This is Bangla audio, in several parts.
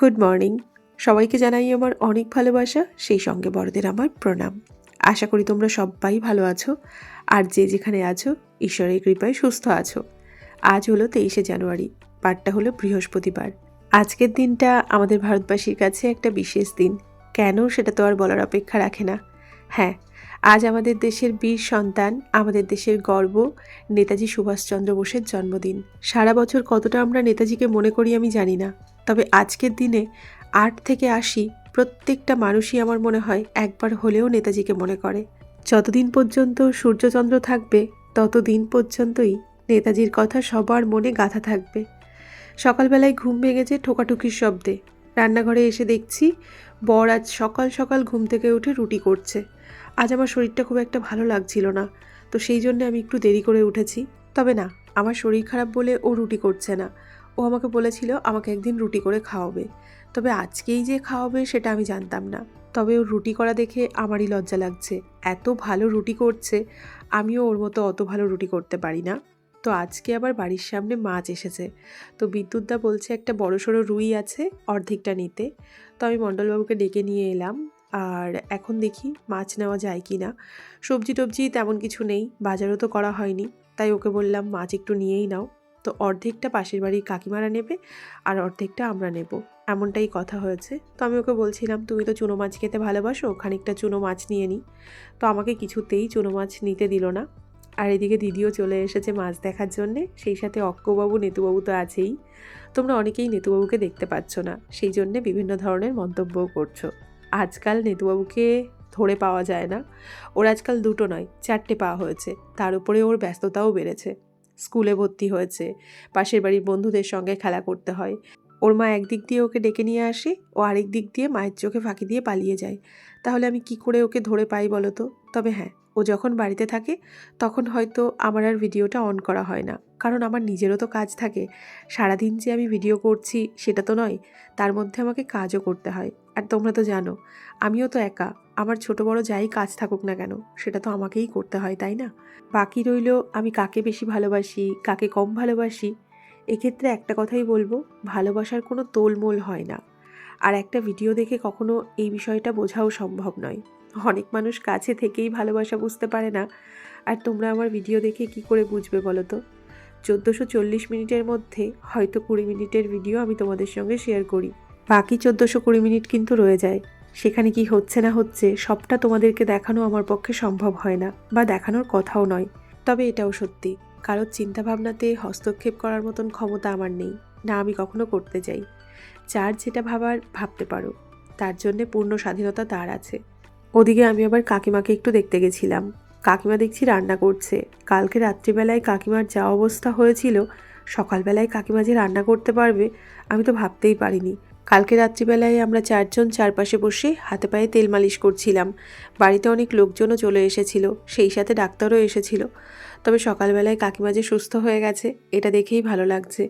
গুড মর্নিং সবাইকে জানাই আমার অনেক ভালোবাসা, সেই সঙ্গে বড়দের আমার প্রণাম। আশা করি তোমরা সবাই ভালো আছো, আর যে যেখানে আছো, ঈশ্বরের কৃপায় সুস্থ আছো। আজ হলো তেইশে জানুয়ারি, পাঠটা হলো বৃহস্পতিবার। আজকের দিনটা আমাদের ভারতবাসীর কাছে একটা বিশেষ দিন। কেন সেটা তো আর বলার অপেক্ষা রাখে না। হ্যাঁ আজ আমাদের দেশের বীর সন্তান, আমাদের দেশের গর্ব, নেতাজি সুভাষচন্দ্র বোসের জন্মদিন। সারা বছর কতটা আমরা নেতাজিকে মনে করি আমি জানি না। তবে আজকের দিনে আট থেকে আশি প্রত্যেকটা মানুষই আমার মনে হয় একবার হলেও নেতাজিকে মনে করে। যতদিন পর্যন্ত সূর্যচন্দ্র থাকবে, ততদিন পর্যন্তই নেতাজির কথা সবার মনে গাঁথা থাকবে। সকালবেলায় ঘুম ভেঙেছে ঠোকাঠুকির শব্দে। রান্নাঘরে এসে দেখছি, বর আজ সকাল সকাল ঘুম থেকে উঠে রুটি করছে। আজ আমার শরীরটা খুব একটা ভালো লাগছিল না, তো সেই জন্য আমি একটু দেরি করে উঠেছি। তবে না, আমার শরীর খারাপ বলে ও রুটি করছে না। ও আমাকে বলেছিল আমাকে একদিন রুটি করে খাওয়াবে। তবে আজকেই যে খাওয়াবে সেটা আমি জানতাম না। তবে ওর রুটি করা দেখে আমারই লজ্জা লাগছে। এত ভালো রুটি করছে, আমিও ওর মতো অত ভালো রুটি করতে পারি না। তো আজকে আবার বাড়ির সামনে মাছ এসেছে। তো বিদ্যুৎদা বলছে, একটা বড় সড়ো রুই আছে, অর্ধেকটা নিতে। তো আমি মণ্ডলবাবুকে ডেকে নিয়ে এলাম। আর এখন দেখি মাছ নেওয়া যায় কি না সবজি টবজি তেমন কিছু নেই, বাজারও তো করা হয়নি। তাই ওকে বললাম, মাছ একটু নিয়েই নাও। তো অর্ধেকটা পাশের বাড়ির কাকিমারা নেবে আর অর্ধেকটা আমরা নেব। এমনটাই কথা হয়েছে। তো আমি ওকে বলছিলাম, তুমি তো চুনো মাছ খেতে ভালোবাসো, খানিকটা চুনো মাছ নিয়ে নিই তো আমাকে কিছুতেই চুনো মাছ নিতে দিল না। আর এদিকে দিদিও চলে এসেছে মাছ দেখার জন্যে। সেই সাথে অক্কবাবু, নেতুবাবু তো আছেই। তোমরা অনেকেই নেতুবাবুকে দেখতে পাচ্ছ না। সেই জন্যে বিভিন্ন ধরনের মন্তব্যও করছ। আজকাল নেতুবাবুকে ধরে পাওয়া যায় না। ওর আজকাল দুটো নয়, চারটে পাওয়া হয়েছে। তার উপরে ওর ব্যস্ততাও বেড়েছে। স্কুলে ভর্তি হয়েছে। পাশের বাড়ির বন্ধুদের সঙ্গে খেলা করতে হয়। ওর মা একদিক দিয়ে ওকে ডেকে নিয়ে আসে, ও আরেক দিক দিয়ে মায়ের চোখে ফাঁকি দিয়ে পালিয়ে যায়। তাহলে আমি কি করে ওকে ধরে পাই বলো তো? তবে হ্যাঁ ও যখন বাড়িতে থাকে, তখন হয়তো আমার আর ভিডিওটা অন করা হয় না। কারণ আমার নিজেরও তো কাজ থাকে। সারাদিন যে আমি ভিডিও করছি, সেটা তো নয়। তার মধ্যে আমাকে কাজও করতে হয়। আর তোমরা তো জানো, আমিও তো একা। আমার ছোট বড় যাই কাজ থাকুক না কেন, সেটা তো আমাকেই করতে হয়, তাই না? বাকি রইল আমি কাকে বেশি ভালোবাসি, কাকে কম ভালোবাসি? এক্ষেত্রে একটা কথাই বলব, ভালোবাসার কোনো তোলমোল হয় না। আর একটা ভিডিও দেখে কখনো এই বিষয়টা বোঝাও সম্ভব নয়। অনেক মানুষ কাছে থেকেই ভালোবাসা বুঝতে পারে না। আর তোমরা আমার ভিডিও দেখে কি করে বুঝবে বলো তো? চোদ্দোশো চল্লিশ মিনিটের মধ্যে হয়তো কুড়ি মিনিটের ভিডিও আমি তোমাদের সঙ্গে শেয়ার করি। বাকি চোদ্দোশো কুড়ি মিনিট কিন্তু রয়ে যায়। সেখানে কি হচ্ছে না হচ্ছে, সবটা তোমাদেরকে দেখানো আমার পক্ষে সম্ভব হয় না, বা দেখানোর কথাও নয়। তবে এটাও সত্যি, কারোর চিন্তাভাবনাতে হস্তক্ষেপ করার মতন ক্ষমতা আমার নেই, না আমি কখনো করতে চাই। যার যেটা ভাবার, ভাবতে পারো, তার জন্যে পূর্ণ স্বাধীনতা তার আছে। ওদিকে আমি আবার কাকিমাকে একটু দেখতে গেছিলাম। কাকিমা দেখছি রান্না করছে। কালকে রাত্রিবেলায় কাকিমার যা অবস্থা হয়েছিল, সকালবেলায় কাকিমা যে রান্না করতে পারবে, আমি তো ভাবতেই পারিনি। কালকে রাত্রিবেলায় আমরা চারজন চারপাশে বসে হাতে পায়ে তেল মালিশ করছিলাম। বাড়িতে অনেক লোকজনও চলে এসেছিল, সেই সাথে ডাক্তারও এসেছিল। তবে সকালবেলায় কাকিমা যে সুস্থ হয়ে গেছে, এটা দেখেই ভালো লাগছে।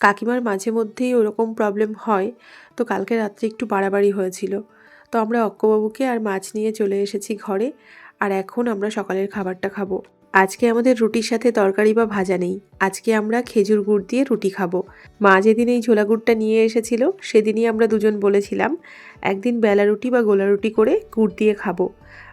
কাকিমার মাঝে মধ্যেই ওরকম প্রবলেম হয়, তো কালকে রাত্রে একটু বাড়াবাড়ি হয়েছিল। তো আমরা অক্কবাবুকে আর মাছ নিয়ে চলে এসেছি ঘরে, আর এখন আমরা সকালের খাবারটা খাব। আজকে আমাদের রুটির সাথে তরকারি বা ভাজা নেই। আজকে আমরা খেজুর গুড় দিয়ে রুটি খাব। মা যেদিন এই ঝোলা গুড়টা নিয়ে এসেছিল, সেদিনই আমরা দুজন বলেছিলাম, একদিন বেলা রুটি বা গোলা রুটি করে গুড় দিয়ে খাব।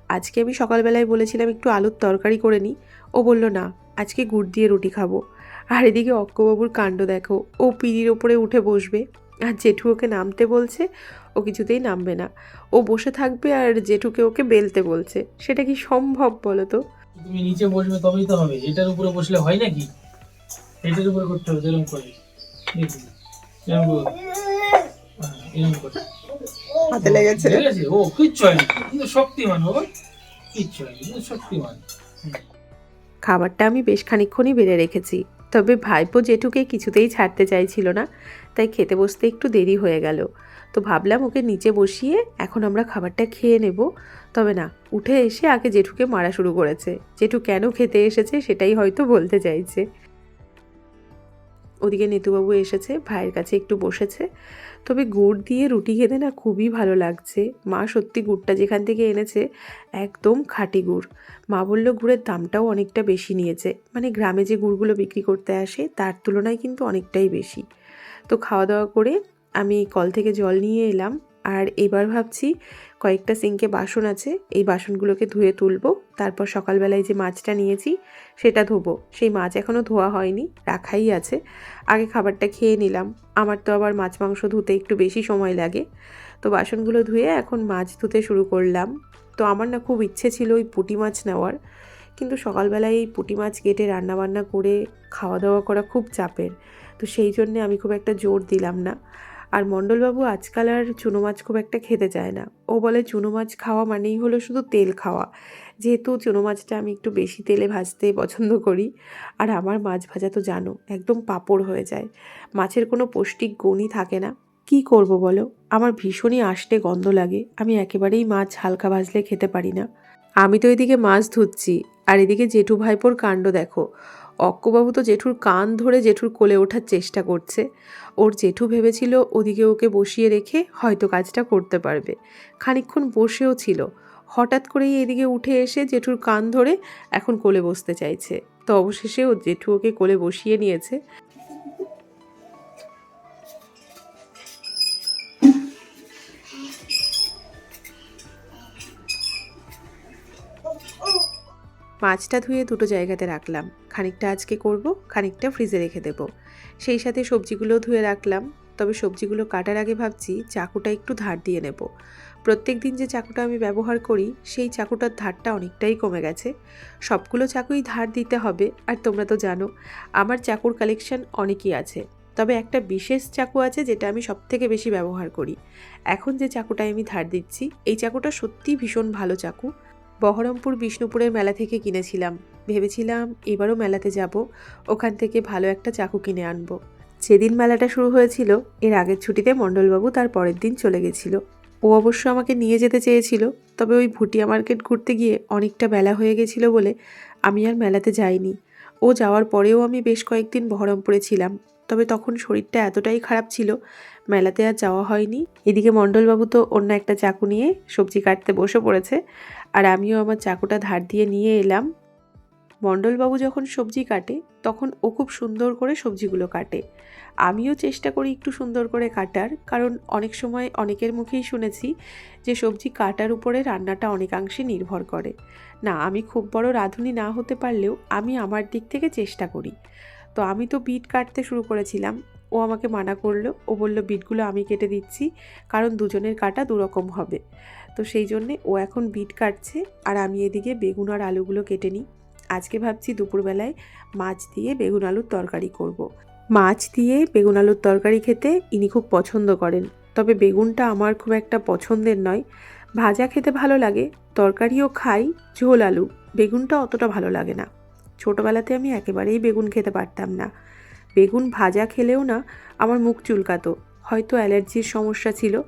আজকে আমি সকালবেলায় বলেছিলাম, একটু আলুর তরকারি করে নিই ও বলল, না, আজকে গুড় দিয়ে রুটি খাব। আর এদিকে অক্কবাবুর কাণ্ড দেখো, ও পিড়ির ওপরে উঠে বসবে। আর জেঠু ওকে নামতে বলছে, ও কিছুতেই নামবে না। ও বসে থাকবে আর জেঠুকে ওকে বেলতে বলছে। সেটা কি সম্ভব বলো তো? তুমি নিচে বসবে তবেই তো হবে। এটার উপরে বসলে হয় নাকি? এটার উপরে করতে হবে যেরকম করে। এরকম হ্যাঁ, এরকম করে। হাতে লেগেছে। লেগেছে? ও কিচ্ছু হয়নি। কিন্তু শক্তিমান বাবা। কিচ্ছু হয়নি কিন্তু শক্তিমান। খাবারটা আমি বেশ খানিকক্ষণই বেড়ে রেখেছি। তবে ভাইপো জেঠুকে কিছুতেই ছাড়তে চাইছিল না তাই খেতে বসতে একটু দেরি হয়ে গেল। তো ভাবলাম ওকে নিচে বসিয়ে এখন আমরা খাবারটা খেয়ে নেব। তবে না, উঠে এসে আগে জেঠুকে মারা শুরু করেছে। জেঠু কেন খেতে এসেছে সেটাই হয়তো বলতে চাইছে। ওদিকে নেতুবাবু এসেছে, ভাইয়ের কাছে একটু বসেছে। তবে গুড় দিয়ে রুটি খেতে না খুবই ভালো লাগছে। মা সত্যি গুড়টা যেখান থেকে এনেছে, একদম খাঁটি গুড়। মা বলল গুড়ের দামটাও অনেকটা বেশি নিয়েছে। মানে গ্রামে যে গুড়গুলো বিক্রি করতে আসে, তার তুলনায় কিন্তু অনেকটাই বেশি। তো খাওয়া দাওয়া করে আমি কল থেকে জল নিয়ে এলাম আর এবার ভাবছি কয়েকটা সিঙ্কে বাসন আছে, এই বাসনগুলোকে ধুয়ে তুলব। তারপর সকালবেলায় যে মাছটা নিয়েছি সেটা ধোবো। সেই মাছ এখনও ধোয়া হয়নি, রাখাই আছে। আগে খাবারটা খেয়ে নিলাম। আমার তো আবার মাছ মাংস ধুতে একটু বেশি সময় লাগে। তো বাসনগুলো ধুয়ে এখন মাছ ধুতে শুরু করলাম। তো আমার না খুব ইচ্ছে ছিল ওই পুঁটি মাছ নেওয়ার। কিন্তু সকালবেলায় এই পুঁটি মাছ কেটে রান্নাবান্না করে খাওয়া দাওয়া করা খুব চাপের। তো সেই জন্যে আমি খুব একটা জোর দিলাম না। আর মণ্ডলবাবু আজকাল আর চুনো মাছ খুব একটা খেতে চায় না। ও বলে, চুনো মাছ খাওয়া মানেই হলো শুধু তেল খাওয়া। যেহেতু চুনো মাছটা আমি একটু বেশি তেলে ভাজতে পছন্দ করি, আর আমার মাছ ভাজা তো জানো, একদম পাঁপড় হয়ে যায়। মাছের কোনো পৌষ্টিক গুণই থাকে না। কি করব বলো? আমার ভীষণই আষ্টে গন্ধ লাগে। আমি একেবারেই মাছ হালকা ভাজলে খেতে পারি না। আমি তো এদিকে মাছ ধুচ্ছি, আর এদিকে জেঠু ভাইপোর কাণ্ড দেখো। অক্কবাবু তো জেঠুর কান ধরে জেঠুর কোলে ওঠার চেষ্টা করছে। ওর জেঠু ভেবেছিল ওদিকে ওকে বসিয়ে রেখে হয়তো কাজটা করতে পারবে। খানিক্ষণ বসেও ছিল। হঠাৎ করেই এদিকে উঠে এসে জেঠুর কান ধরে এখন কোলে বসতে চাইছে। তো অবশেষে ও জেঠু ওকে কোলে বসিয়ে নিয়েছে। মাছটা ধুয়ে দুটো জায়গাতে রাখলাম। খানিকটা আজকে করব, খানিকটা ফ্রিজে রেখে দেব। সেই সাথে সবজিগুলো ধুয়ে রাখলাম, তবে সবজিগুলো কাটার আগে ভাবছি চাকুটা একটু ধার দিয়ে নেব। প্রত্যেক দিন যে চাকুটা আমি ব্যবহার করি, সেই চাকুটার ধারটা অনেকটাই কমে গেছে। সবগুলো চাকুই ধার দিতে হবে, আর তোমরা তো জানো, আমার চাকুর কালেকশন অনেকই আছে। তবে একটা বিশেষ চাকু আছে যেটা আমি সবথেকে বেশি ব্যবহার করি। এখন যে চাকুটায় আমি ধার দিচ্ছি, এই চাকুটা সত্যিই ভীষণ ভালো চাকু। বহরমপুর বিষ্ণুপুরের মেলা থেকে কিনেছিলাম। ভেবেছিলাম এবারও মেলাতে যাব, ওখান থেকে ভালো একটা চাকু কিনে আনব। যেদিন মেলাটা শুরু হয়েছিল, এর আগের ছুটিতে মণ্ডলবাবু তার পরের দিন চলে গেছিল। ও অবশ্য আমাকে নিয়ে যেতে চেয়েছিল, তবে ওই ভুটিয়া মার্কেট ঘুরতে গিয়ে অনেকটা বেলা হয়ে গেছিল বলে আমি আর মেলাতে যাইনি। ও যাওয়ার পরেও আমি বেশ কয়েকদিন বহরমপুরে ছিলাম, তবে তখন শরীরটা এতটাই খারাপ ছিল, মেলাতে আর যাওয়া হয়নি। এদিকে মণ্ডলবাবু তো অন্য একটা চাকু নিয়ে সবজি কাটতে বসে পড়েছে আর আমিও আমার চাকুটা ধার দিয়ে নিয়ে এলাম। মণ্ডলবাবু যখন সবজি কাটে, তখন ও খুব সুন্দর করে সবজিগুলো কাটে। আমিও চেষ্টা করি একটু সুন্দর করে কাটার, কারণ অনেক সময় অনেকের মুখেই শুনেছি যে সবজি কাটার উপরে রান্নাটা অনেকাংশে নির্ভর করে। না, আমি খুব বড় রাঁধুনি না হতে পারলেও আমি আমার দিক থেকে চেষ্টা করি। তো আমি তো বিট কাটতে শুরু করেছিলাম। ও আমাকে মানা করল। ও বলল, বিটগুলো আমি কেটে দিচ্ছি, কারণ দুজনের কাটা দুরকম হবে। তো সেই জন্যে ও এখন বিট কাটছে, আর আমি এদিকে বেগুন আর আলুগুলো কেটে নিই। আজকে ভাবছি দুপুরবেলায় মাছ দিয়ে বেগুন আলুর তরকারি করব। মাছ দিয়ে বেগুন আলুর তরকারি খেতে ইনি খুব পছন্দ করেন, তবে বেগুনটা আমার খুব একটা পছন্দের নয়। ভাজা খেতে ভালো লাগে, তরকারিও খাই, ঝোল আলু। বেগুনটা অতটা ভালো লাগে না। ছোটোবেলাতে আমি একেবারেই বেগুন খেতে পারতাম না। বেগুন ভাজা খেলেও না আমার মুখ চুলকাতো। হয়তো অ্যালার্জির সমস্যা ছিল,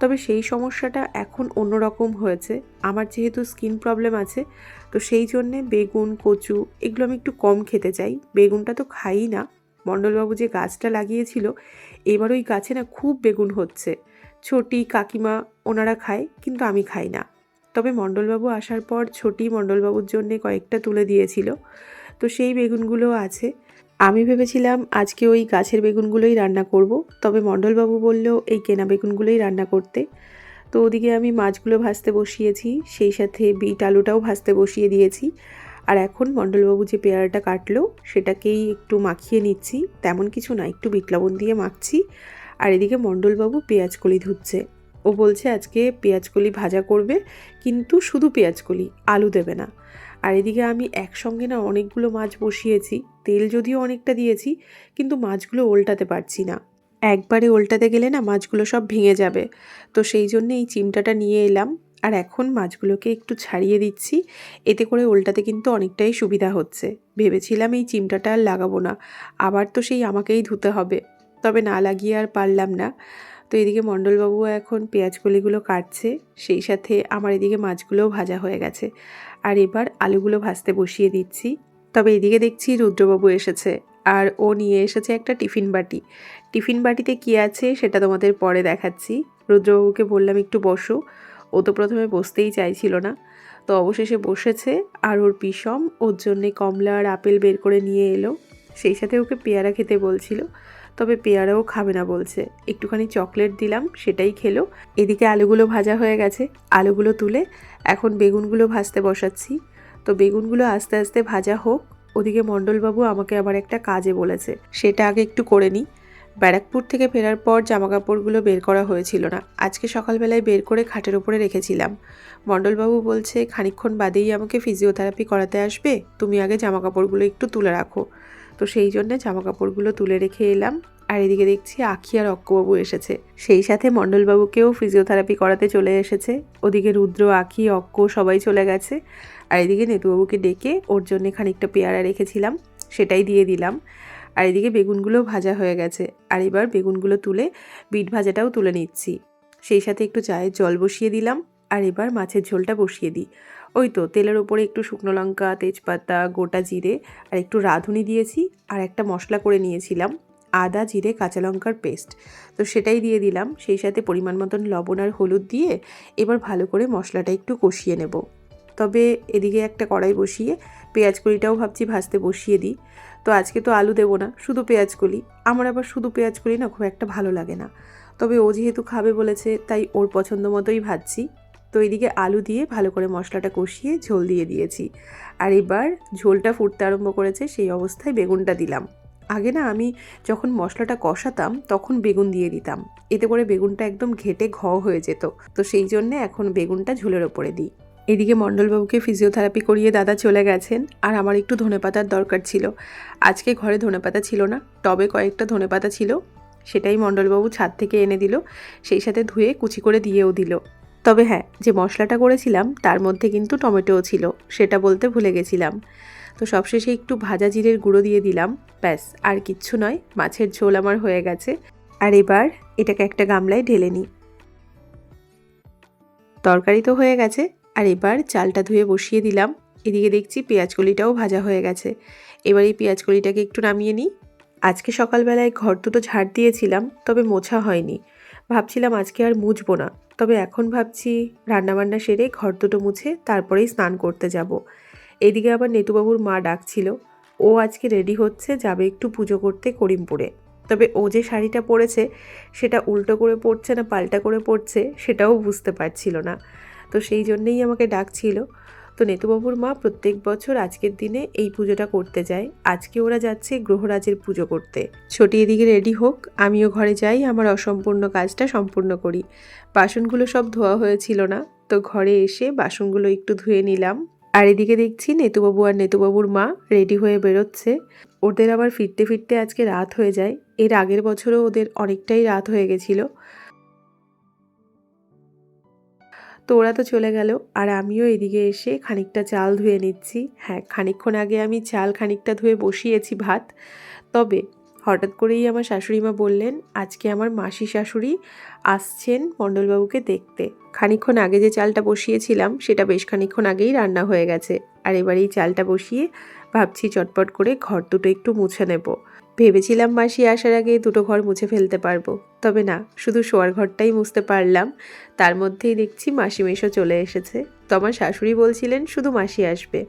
তবে সেই সমস্যাটা এখন অন্যরকম হয়েছে। আমার যেহেতু স্কিন প্রবলেম আছে, তো সেই জন্যে বেগুন, কচু এগুলো আমি একটু কম খেতে চাই। বেগুনটা তো খাই না। মণ্ডলবাবু যে গাছটা লাগিয়েছিল, এবার ওই গাছে না খুব বেগুন হচ্ছে। ছোটি কাকিমা ওনারা খায়, কিন্তু আমি খাই না। তবে মণ্ডলবাবু আসার পর ছোটি মণ্ডলবাবুর জন্যে কয়েকটা তুলে দিয়েছিল। তো সেই বেগুনগুলো আছে। আমি ভেবেছিলাম আজকে ওই গাছের বেগুনগুলোই রান্না করব, তবে মণ্ডলবাবু বলল এই কেনা বেগুনগুলোই রান্না করতে। তো ওদিকে আমি মাছগুলো ভাজতে বসিয়েছি, সেই সাথে বিট আলুটাও ভাজতে বসিয়ে দিয়েছি। আর এখন মণ্ডলবাবু যে পেয়ারাটা কাটলো, সেটাকেই একটু মাখিয়ে নিচ্ছি, তেমন কিছু না, একটু বিট লবণ দিয়ে মাখছি। আর এদিকে মণ্ডলবাবু পেঁয়াজ কলি ধুচ্ছে। ও বলছে আজকে পেঁয়াজ কলি ভাজা করবে, কিন্তু শুধু পেঁয়াজ কলি, আলু দেবে না। আর এদিকে আমি একসঙ্গে না অনেকগুলো মাছ বসিয়েছি, তেল যদিও অনেকটা দিয়েছি, কিন্তু মাছগুলো ওল্টাতে পারছি না। একবারে ওল্টাতে গেলে না মাছগুলো সব ভেঙে যাবে। তো সেই জন্য এই চিমটাটা নিয়ে এলাম, আর এখন মাছগুলোকে একটু ছাড়িয়ে দিচ্ছি, এতে করে ওল্টাতে কিন্তু অনেকটাই সুবিধা হচ্ছে। ভেবেছিলাম এই চিমটাটা আর লাগাবো না, আবার তো সেই আমাকেই ধুতে হবে, তবে না লাগিয়ে আর পারলাম না। তো এদিকে মণ্ডলবাবু এখন পেঁয়াজ কলিগুলো কাটছে, সেই সাথে আমার এদিকে মাছগুলোও ভাজা হয়ে গেছে। আর এবার আলুগুলো ভাজতে বসিয়ে দিচ্ছি। তবে এদিকে দেখছি রুদ্রবাবু এসেছে আর ও নিয়ে এসেছে একটা টিফিন বাটি। টিফিন বাটিতে কী আছে সেটা তোমাদের পরে দেখাচ্ছি। রুদ্রবাবুকে বললাম, একটু বসো। ও তো প্রথমে বসতেই চাইছিল না। তো অবশেষে বসেছে আর ওর পিসম ওর জন্যে কমলা আর আপেল বের করে নিয়ে এলো। সেই সাথে ওকে পেয়ারা খেতে বলছিল। তবে পেয়ারাও খাবে না বলছে। একটুখানি চকলেট দিলাম, সেটাই খেলো। এদিকে আলুগুলো ভাজা হয়ে গেছে। আলুগুলো তুলে এখন বেগুনগুলো ভাজতে বসাচ্ছি। তো বেগুনগুলো আস্তে আস্তে ভাজা হোক, ওদিকে মণ্ডলবাবু আমাকে আবার একটা কাজে বলেছে। সেটা আগে একটু করে নিই। ব্যারাকপুর থেকে ফেরার পর জামাকাপড়গুলো বের করা হয়েছিল না। আজকে সকালবেলায় বের করে খাটের ওপরে রেখেছিলাম। মণ্ডলবাবু বলছে, খানিকক্ষণ বাদেই আমাকে ফিজিওথেরাপি করাতে আসবে। তুমি আগে জামাকাপড়গুলো একটু তুলে রাখো। তো সেই জন্য জামাকাপড়গুলো তুলে রেখে এলাম। আর এদিকে দেখছি আখি আর অক্কবাবু এসেছে। সেই সাথে মণ্ডলবাবুকেও ফিজিওথেরাপি করাতে চলে এসেছে। ওদিকে রুদ্র, আখি, অক্ক সবাই চলে গেছে। আর এদিকে নেতুবাবুকে ডেকে ওর জন্য খানিকটা পেয়ারা রেখেছিলাম, সেটাই দিয়ে দিলাম। আর এদিকে বেগুনগুলো ভাজা হয়ে গেছে। আর এবার বেগুনগুলো তুলে বিট ভাজাটাও তুলে নিচ্ছি। সেই সাথে একটু চায়ের জল বসিয়ে দিলাম। আর এবার মাছের ঝোলটা বসিয়ে দিই। ওই তো তেলের ওপরে একটু শুকনো লঙ্কা, তেজপাতা, গোটা জিরে আর একটু রাঁধুনি দিয়েছি আর একটা মশলা করে নিয়েছিলাম, আদা, জিরে, কাঁচা লঙ্কার পেস্ট। তো সেটাই দিয়ে দিলাম, সেই সাথে পরিমাণ মতন লবণ আর হলুদ দিয়ে এবার ভালো করে মশলাটা একটু কষিয়ে নেব। তবে এদিকে একটা কড়াই বসিয়ে পেঁয়াজ কলিটাও ভাবছি ভাজতে বসিয়ে দিই। তো আজকে তো আলু দেবো না, শুধু পেঁয়াজ কলি। আমার আবার শুধু পেঁয়াজ কলি না, খুব একটা ভালো লাগে না। তবে ও যেহেতু খাবে বলেছে, তাই ওর পছন্দ মতোই ভাজছি। তো এদিকে আলু দিয়ে ভালো করে মশলাটা কষিয়ে ঝোল দিয়ে দিয়েছি। আর এবার ঝোলটা ফুটতে আরম্ভ করেছে সেই অবস্থায় বেগুনটা দিলাম। আগে না আমি যখন মশলাটা কষাতাম তখন বেগুন দিয়ে দিতাম। এতে করে বেগুনটা একদম ঘেটে ঘ হয়ে যেত। তো সেই জন্যে এখন বেগুনটা ঝোলের ওপরে দিই। এদিকে মণ্ডলবাবুকে ফিজিওথেরাপি করিয়ে দাদা চলে গেছেন। আর আমার একটু ধনেপাতার দরকার ছিল। আজকে ঘরে ধনেপাতা ছিল না টবে কয়েকটা ধনেপাতা ছিল। সেটাই মণ্ডলবাবু ছাদ থেকে এনে দিল। সেই সাথে ধুয়ে কুচি করে দিয়েও দিল। তবে হ্যাঁ যে মশলাটা করেছিলাম, তার মধ্যে কিন্তু টমেটোও ছিল, সেটা বলতে ভুলে গেছিলাম। তো সবশেষে একটু ভাজা জিরের গুঁড়ো দিয়ে দিলাম, ব্যাস, আর কিচ্ছু নয়, মাছের ঝোল আমার হয়ে গেছে। আর এবার এটাকে একটা গামলায় ঢেলে নিই। তরকারি তো হয়ে গেছে, আর এবার চালটা ধুয়ে বসিয়ে দিলাম। এদিকে দেখছি পেঁয়াজকলিটাও ভাজা হয়ে গেছে। এবার এই পেঁয়াজকলিটাকে একটু নামিয়ে নিই। আজকে সকালবেলায় ঘর দুটো ঝাড় দিয়েছিলাম, তবে মোছা হয়নি। ভাবছিলাম আজকে আর মুছবো না। তবে এখন ভাবছি রান্নাবান্না সেরে ঘর দুটো মুছে তারপরেই স্নান করতে যাব। এদিকে আবার নেতুবাবুর মা ডাকছিল, ও আজকে রেডি হচ্ছে, যাবে একটু পুজো করতে করিমপুরে। তবে ও যে শাড়িটা পরেছে, সেটা উল্টো করে পড়ছে না পাল্টা করে পড়ছে সেটাও বুঝতে পারছিল না। তো সেই জন্যেই আমাকে ডাকছিল তো নেতুবাবুর মা প্রত্যেক বছর আজকের দিনে এই পুজোটা করতে যায়। আজকে ওরা যাচ্ছে গ্রহরাজের পুজো করতে। ছোটি এদিকে রেডি হোক, আমিও ঘরে যাই, আমার অসম্পূর্ণ কাজটা সম্পূর্ণ করি। বাসনগুলো সব ধোয়া হয়েছিল না, তো ঘরে এসে বাসনগুলো একটু ধুয়ে নিলাম। আর এদিকে দেখছি নেতুবাবু আর নেতুবাবুর মা রেডি হয়ে বেরোচ্ছে। ওদের আবার ফিরতে ফিরতে আজকে রাত হয়ে যায়। এর আগের বছরও ওদের অনেকটাই রাত হয়ে গেছিল। তো ওরা তো চলে গেল, আর আমিও এদিকে এসে খানিকটা চাল ধুয়ে নিচ্ছি। হ্যাঁ খানিকক্ষণ আগে আমি চাল খানিকটা ধুয়ে বসিয়েছি ভাত। তবে হঠাৎ করেই আমার শাশুড়ি মা বললেন, আজকে আমার মাসি শাশুড়ি আসছেন মণ্ডলবাবুকে দেখতে। খানিকক্ষণ আগে যে চালটা বসিয়েছিলাম, সেটা বেশ খানিকক্ষণ আগেই রান্না হয়ে গেছে। আর এবার এই চালটা বসিয়ে ভাবছি চটপট করে ঘর দুটো একটু মুছে নেব। ভেবেছিলাম মাসি আসার আগে দুটো ঘর মুছে ফেলতে পারব। তবে না, শুধু শোয়ার ঘরটাই মুছতে পারলাম। তার মধ্যেই দেখছি মাসি মেশো চলে এসেছে। তো আমার শাশুড়ি বলছিলেন, শুধু মাসি আসবে।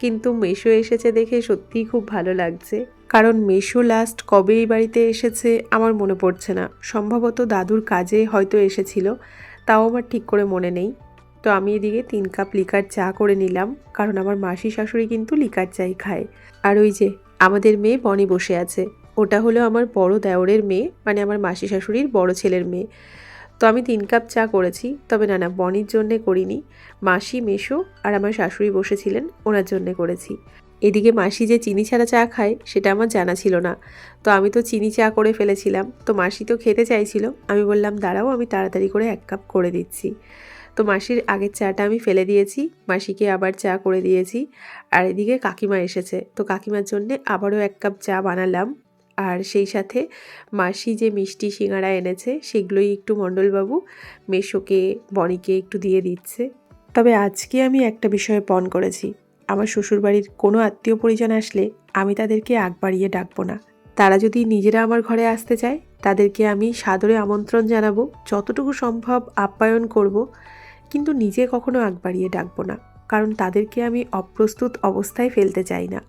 কিন্তু মেশো এসেছে দেখে সত্যিই খুব ভালো লাগছে। কারণ মেশো লাস্ট কবে এই বাড়িতে এসেছে আমার মনে পড়ছে না। সম্ভবত দাদুর কাজে হয়তো এসেছিল, তাও আমার ঠিক করে মনে নেই। তো আমি এদিকে তিন কাপ লিকার চা করে নিলাম, কারণ আমার মাসি শাশুড়ি কিন্তু লিকার চাই খায়। আর ওই যে আমাদের মেয়ে বনি বসে আছে। ওটা হলো আমার বড় দেওরের মেয়ে মানে আমার মাসি শাশুড়ির বড় ছেলের মেয়ে। তো আমি তিন কাপ চা করেছি, তবে না না, বনির জন্যে করিনি। মাসি মেশো আর আমার শাশুড়ি বসেছিলেন, ওনার জন্যে করেছি। এদিকে মাসি যে চিনি ছাড়া চা খায়, সেটা আমার জানা ছিল না। তো আমি তো চিনি চা করে ফেলেছিলাম। তো মাসি তো খেতে চাইছিল। আমি বললাম, দাঁড়াও, আমি তাড়াতাড়ি করে এক কাপ করে দিচ্ছি। তো মাসির আগের চাটা আমি ফেলে দিয়েছি, মাসিকে আবার চা করে দিয়েছি। আর এদিকে কাকিমা এসেছে, তো কাকিমার জন্যে আবারও এক কাপ চা বানালাম। আর সেই সাথে মাসি যে মিষ্টি সিঙ্গারা এনেছে, সেগুলোই একটু মণ্ডলবাবু মেশোকে, বনিকে একটু দিয়ে দিচ্ছে। তবে আজকে আমি একটা বিষয়ে পণ করেছি। আমার শ্বশুরবাড়ির কোনো আত্মীয় পরিজন আসলে আমি তাদেরকে আগ বাড়িয়ে ডাকবো না। তারা যদি নিজেরা আমার ঘরে আসতে চায়, তাদেরকে আমি সাদরে আমন্ত্রণ জানাব, যতটুকু সম্ভব আপ্যায়ন করব। কিন্তু নিজে কখনো আগ বাড়িয়ে ডাকবো না, কারণ তাদেরকে আমি অপ্রস্তুত অবস্থায় ফেলতে চাই না।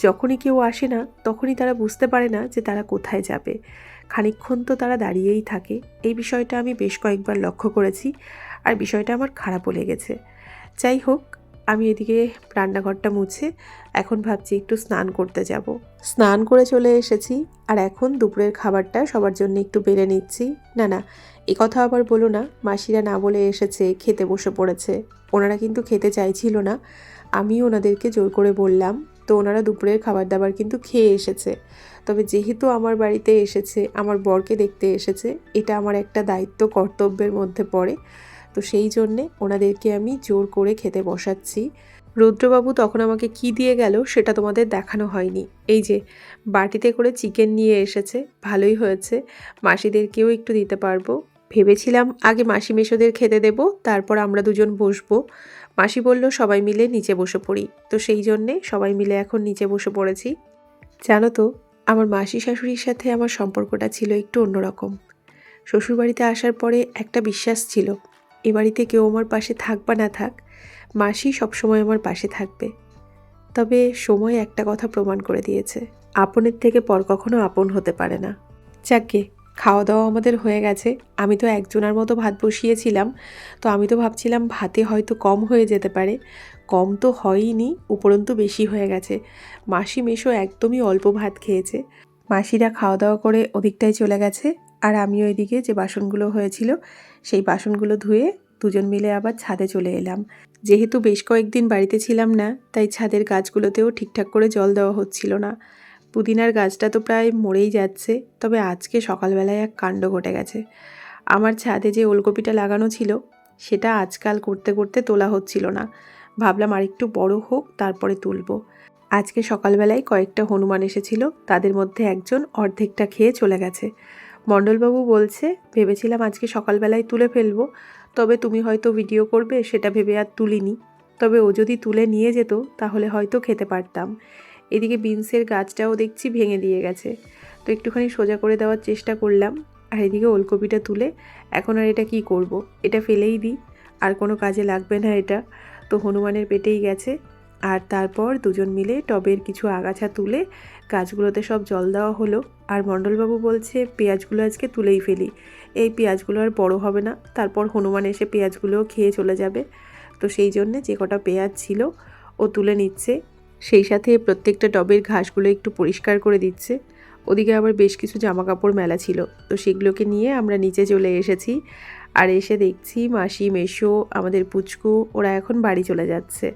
যখনই কেউ আসে না, তখনই তারা বুঝতে পারে না যে তারা কোথায় যাবে। খানিকক্ষণ তো তারা দাঁড়িয়েই থাকে। এই বিষয়টা আমি বেশ কয়েকবার লক্ষ্য করেছি, আর বিষয়টা আমার খারাপও লেগেছে। যাই হোক আমি এদিকে রান্নাঘরটা মুছে এখন ভাবছি একটু স্নান করতে যাব। স্নান করে চলে এসেছি আর এখন দুপুরের খাবারটা সবার জন্য একটু বেড়ে নিচ্ছি। না না, এ কথা আবার বলো না, মাসিরা না বলে এসেছে, খেতে বসে পড়েছে। ওনারা কিন্তু খেতে চাইছিল না। আমি ওনাদেরকে জোর করে বললাম, তো ওনারা দুপুরের খাবার দাবার কিন্তু খেয়ে এসেছে। তবে যেহেতু আমার বাড়িতে এসেছে, আমার বরকে দেখতে এসেছে, এটা আমার একটা দায়িত্ব, কর্তব্যের মধ্যে পড়ে। তো সেই জন্যে ওনাদেরকে আমি জোর করে খেতে বসাচ্ছি। রুদ্রবাবু তখন আমাকে কি দিয়ে গেল সেটা তোমাদের দেখানো হয়নি। এই যে, বাটিতে করে চিকেন নিয়ে এসেছে, ভালোই হয়েছে। মাসিদেরকেও একটু দিতে পারব। ভেবেছিলাম আগে মাসি মেশোদের খেতে দেব, তারপর আমরা দুজন বসবো। মাসি বলল, সবাই মিলে নিচে বসে পড়ি। তো সেই জন্যে সবাই মিলে এখন নিচে বসে পড়েছি। জানো তো, আমার মাসি শাশুড়ির সাথে আমার সম্পর্কটা ছিল একটু অন্যরকম। শ্বশুরবাড়িতে আসার পরে একটা বিশ্বাস ছিল এ বাড়িতে কেউ আমার পাশে থাক বা না থাক, মাসি সবসময় আমার পাশে থাকবে। তবে সময় একটা কথা প্রমাণ করে দিয়েছে, আপনের থেকে পর কখনো আপন হতে পারে না। যাকে খাওয়া দাওয়া আমাদের হয়ে গেছে, আমি তো একজনের মতো ভাত বসিয়েছিলাম, তো আমি তো ভাবছিলাম ভাতে হয়তো কম হয়ে যেতে পারে। কম তো হয়ইনি, উপরন্তু বেশি হয়ে গেছে। মাসি মেশো একদমই অল্প ভাত খেয়েছে। মাসিরা খাওয়া দাওয়া করে ওদিকটায় চলে গেছে, আর আমিও এদিকে যে বাসনগুলো হয়েছিল সেই বাসনগুলো ধুয়ে দুজন মিলে আবার ছাদে চলে এলাম। যেহেতু বেশ কয়েকদিন বাড়িতে ছিলাম না, তাই ছাদের গাছগুলোতেও ঠিকঠাক করে জল দেওয়া হচ্ছিল না। পুদিনার গাছটা তো প্রায় মরেই যাচ্ছে, তবে আজকে সকালবেলায় এক কাণ্ড ঘটে গেছে। আমার ছাদে যে ওলকপিটা লাগানো ছিল, সেটা আজকাল করতে করতে তোলা হচ্ছিল না। ভাবলাম আরেকটু বড় হোক, তারপরে তুলবো। আজকে সকালবেলায় কয়েকটা হনুমান এসেছিল, তাদের মধ্যে একজন অর্ধেকটা খেয়ে চলে গেছে। মণ্ডলবাবু বলছে, ভেবেছিলাম আজকে সকালবেলায় তুলে ফেলব, তবে তুমি হয়তো ভিডিও করবে, সেটা ভেবে আর তুলিনি। তবে ও যদি তুলে নিয়ে যেত, তাহলে হয়তো খেতে পারতাম। এদিকে বিনসের গাছটাও দেখছি ভেঙে দিয়ে গেছে। তো একটুখানি সোজা করে দেওয়ার চেষ্টা করলাম, আর এদিকে ওলকপিটা তুলে, এখন আর এটা কি করব। এটা ফেলেই দিই, আর কোনো কাজে লাগবে না এটা। তো হনুমানের পেটেই গেছে, আর তারপর দুজন মিলে টবের কিছু আগাছা তুলে গাছগুলোতে সব জল দেওয়া হলো আর মণ্ডলবাবু বলছে, পেঁয়াজগুলো আজকে তুলেই ফেলি। এই পেঁয়াজগুলো আর বড় হবে না। তারপর হনুমান এসে পেঁয়াজগুলোও খেয়ে চলে যাবে। তো সেই জন্যে যে কটা পেঁয়াজ ছিল, ও তুলে নিচ্ছে। সেই সাথে প্রত্যেকটা টবের ঘাসগুলো একটু পরিষ্কার করে দিচ্ছে। ওদিকে আবার বেশ কিছু জামা কাপড় মেলা ছিল। তো সেগুলোকে নিয়ে আমরা নিচে চলে এসেছি আর এসে দেখছি মাসি মেশো আমাদের পুচকু, ওরা এখন বাড়ি চলে যাচ্ছে।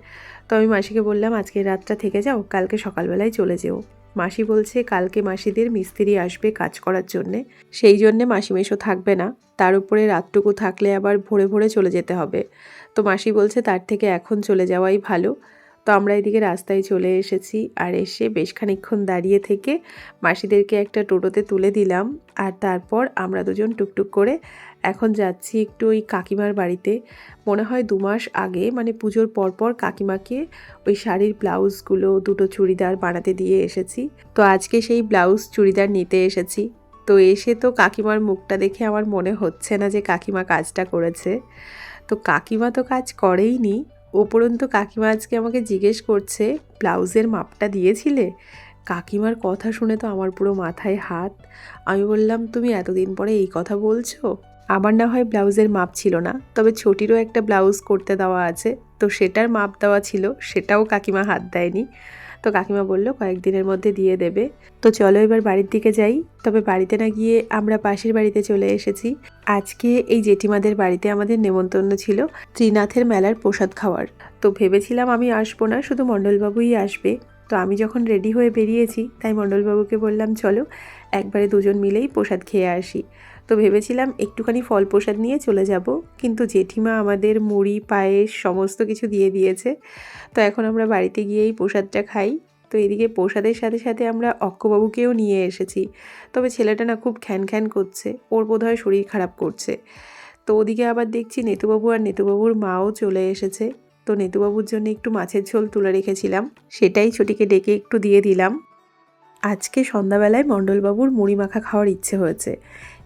তো আমি মাসিকে বললাম, আজকে রাতটা থেকে যাও, কালকে সকালবেলায় চলে যেও। মাসি বলছে, কালকে মাসিদের মিস্ত্রি আসবে কাজ করার জন্যে। সেই জন্যে মাসি মেশো থাকবে না। তার উপরে রাতটুকু থাকলে আবার ভোরে ভোরে চলে যেতে হবে। তো মাসি বলছে, তার থেকে এখন চলে যাওয়াই ভালো। তো আমরা এদিকে রাস্তায় চলে এসেছি আর এসে বেশ খানিকক্ষণ দাঁড়িয়ে থেকে মাসিদেরকে একটা টোটোতে তুলে দিলাম আর তারপর আমরা দুজন টুকটুক করে এখন যাচ্ছি একটু ওই কাকিমার বাড়িতে। মনে হয় দু মাস আগে মানে পুজোর পরপর কাকিমাকে ওই শাড়ির ব্লাউজগুলো দুটো চুড়িদার বানাতে দিয়ে এসেছি। তো আজকে সেই ব্লাউজ চুড়িদার নিতে এসেছি। তো এসে তো কাকিমার মুখটা দেখে আমার মনে হচ্ছে না যে কাকিমা কাজটা করেছে। তো কাকিমা তো কাজ করেই নি উপরন্তু কাকিমা আজকে আমাকে জিজ্ঞেস করছে, ব্লাউজের মাপটা দিয়েছিলে? কাকিমার কথা শুনে তো আমার পুরো মাথায় হাত। আমি বললাম, তুমি এতদিন পরে এই কথা বলছো? আমার না হয় ব্লাউজের মাপ ছিল না। তবে ছোটিরও একটা ব্লাউজ করতে দেওয়া আছে। তো সেটার মাপ দেওয়া ছিল, সেটাও কাকিমা হাত দেয়নি। তো কাকিমা বলল, কয়েকদিনের মধ্যে দিয়ে দেবে। তো চলো এবার বাড়ির দিকে যাই। তবে বাড়িতে না গিয়ে আমরা পাশের বাড়িতে চলে এসেছি। আজকে এই জেঠিমাদের বাড়িতে আমাদের নেমন্তন্ন ছিল ত্রিনাথের মেলার প্রসাদ খাওয়ার। তো ভেবেছিলাম আমি আসব না, শুধু মণ্ডলবাবুই আসবে। তো আমি যখন রেডি হয়ে বেরিয়েছি, তাই মণ্ডলবাবুকে বললাম, চলো, একবারে দুজন মিলেই প্রসাদ খেয়ে আসি। তো ভেবেছিলাম একটুখানি ফল প্রসাদ নিয়ে চলে যাব, কিন্তু জেঠিমা আমাদের মুড়ি, পায়েস সমস্ত কিছু দিয়ে দিয়েছে। তো এখন আমরা বাড়িতে গিয়েই প্রসাদটা খাই। তো এদিকে প্রসাদের সাথে সাথে আমরা অক্কবাবুকেও নিয়ে এসেছি। তবে ছেলেটা না খুব খ্যান খ্যান করছে, ওর বোধহয় শরীর খারাপ করছে। তো ওদিকে আবার দেখছি নেতুবাবু আর নেতুবাবুর মাও চলে এসেছে। তো নেতুবাবুর জন্য একটু মাছের ঝোল তুলে রেখেছিলাম, সেটাই ছুটিকে ডেকে একটু দিয়ে দিলাম। আজকে সন্ধ্যাবেলায় মণ্ডলবাবুর মুড়ি মাখা খাওয়ার ইচ্ছে হয়েছে।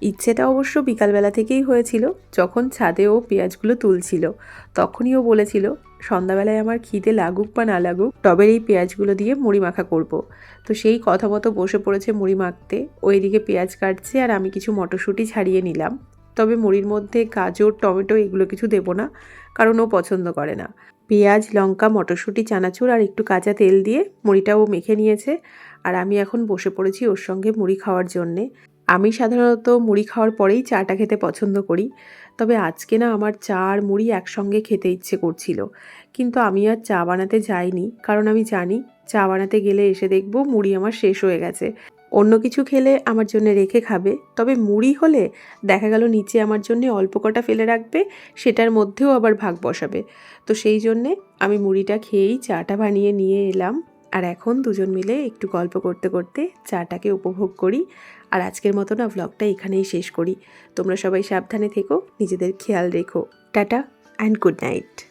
ইচ্ছেটা অবশ্য বিকালবেলা থেকেই হয়েছিল, যখন ছাদে ও পেঁয়াজগুলো তুলছিল। তখনই ও বলেছিল, সন্ধ্যাবেলায় আমার খিদে লাগুক বা না লাগুক, টবের এই পেঁয়াজগুলো দিয়ে মুড়ি মাখা করব। তো সেই কথা মতো বসে পড়েছে মুড়ি মাখতে। ও এদিকে পেঁয়াজ কাটছে আর আমি কিছু মটরশুঁটি ছাড়িয়ে নিলাম। তবে মুড়ির মধ্যে গাজর, টমেটো এগুলো কিছু দেবো না, কারণ ও পছন্দ করে না। পেঁয়াজ, লঙ্কা, মটরশুঁটি, চানাচুর আর একটু কাঁচা তেল দিয়ে মুড়িটাও মেখে নিয়েছে। আর আমি এখন বসে পড়েছি ওর সঙ্গে মুড়ি খাওয়ার জন্যে। আমি সাধারণত মুড়ি খাওয়ার পরেই চাটা খেতে পছন্দ করি। তবে আজকে না আমার চা আর মুড়ি একসঙ্গে খেতে ইচ্ছে করছিল। কিন্তু আমি আর চা বানাতে যাইনি। কারণ আমি জানি, চা বানাতে গেলে এসে দেখব মুড়ি আমার শেষ হয়ে গেছে। অন্য কিছু খেলে আমার জন্য রেখে খাবে। তবে মুড়ি হলে দেখা গেল নিচে আমার জন্য অল্প কটা ফেলে রাখবে, সেটার মধ্যেও আবার ভাগ বসাবে। তো সেই জন্যে আমি মুড়িটা খেয়েই চাটা বানিয়ে নিয়ে এলাম। আর এখন দুজন মিলে একটু গল্প করতে করতে চাটাকে উপভোগ করি। আর আজকের মতো না ভ্লগটা এখানেই শেষ করি। তোমরা সবাই সাবধানে থেকো, নিজেদের খেয়াল রেখো। Tata and good night